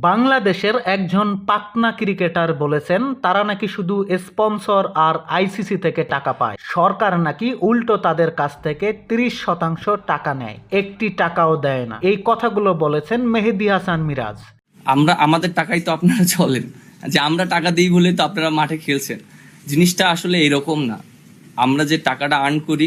বাংলাদেশের একজন পাকনা ক্রিকেটার বলেছেন, তারা নাকি শুধু স্পন্সর আর আইসিসি থেকে টাকা পায়। সরকার নাকি উল্টো তাদের কাছ থেকে তিরিশ শতাংশ টাকা নেয়, একটি টাকাও দেয় না। এই কথাগুলো বলেছেন মেহেদি হাসান মিরাজ। আমরা, আমাদের টাকাই তো আপনারা চলেন। যে আমরা টাকা দিই বলে তো আপনারা মাঠে খেলছেন। জিনিসটা আসলে এরকম না। আমরা যে টাকাটা আর্ন করি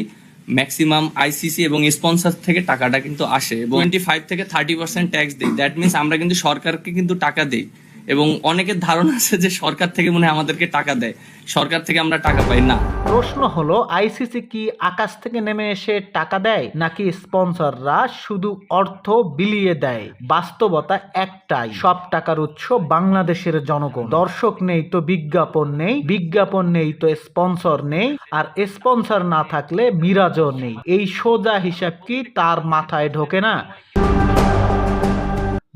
ম্যাক্সিমাম আইসিসি এবং স্পন্সার থেকে টাকাটা কিন্তু আসে টোয়েন্টি ফাইভ থেকে থার্টি পার্সেন্ট ট্যাক্স দিই দ্যাট মিনস আমরা কিন্তু সরকারকে কিন্তু টাকা দিই। এবং অনেকের ধারণা আছে যে সরকার থেকে মনে আমাদেরকে টাকা দেয়। সরকার থেকে আমরা টাকা পাই, না। প্রশ্ন হলো, আইসিসি কি আকাশ থেকে নেমে এসে টাকা দেয়, নাকি স্পন্সররা শুধু অর্থ বিলিয়ে দেয়? বাস্তবতা একটাই, সব টাকার উৎস বাংলাদেশের জনগণ। দর্শক নেই তো বিজ্ঞাপন নেই বিজ্ঞাপন নেই তো স্পন্সর নেই, আর স্পন্সর না থাকলে মিরাজও নেই। এই সোজা হিসাব কি তার মাথায় ঢোকে না?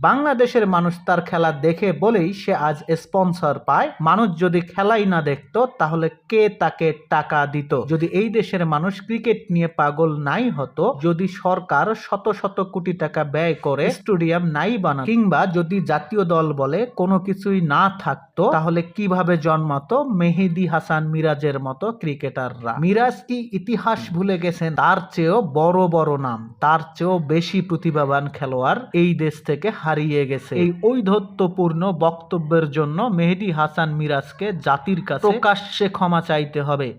বাংলাদেশের মানুষ তার খেলা দেখে বলেই সে আজ স্পন্সর পায়। মানুষ যদি খেলাই না দেখতো, তাহলে কে তাকে টাকা দিত? যদি এই দেশের মানুষ ক্রিকেট নিয়ে পাগল নাই হতো, যদি সরকার শত শত কোটি টাকা ব্যয় করে স্টেডিয়াম নাই বানা কিংবা যদি জাতীয় দল বলে কোনো কিছুই না থাকতো, তাহলে কীভাবে জন্মাতো মেহেদি হাসান মিরাজের মতো ক্রিকেটাররা? মিরাজ কি ইতিহাস ভুলে গেছেন? তার চেয়েও বড় বড় নাম, তার চেয়েও বেশি প্রতিভাবান খেলোয়াড় এই দেশ থেকে হারিয়ে গেছে। এই ঔদ্ধত্যপূর্ণ বক্তব্যের জন্য মেহেদি হাসান মিরাজকে জাতির কাছে প্রকাশ্যে ক্ষমা চাইতে হবে।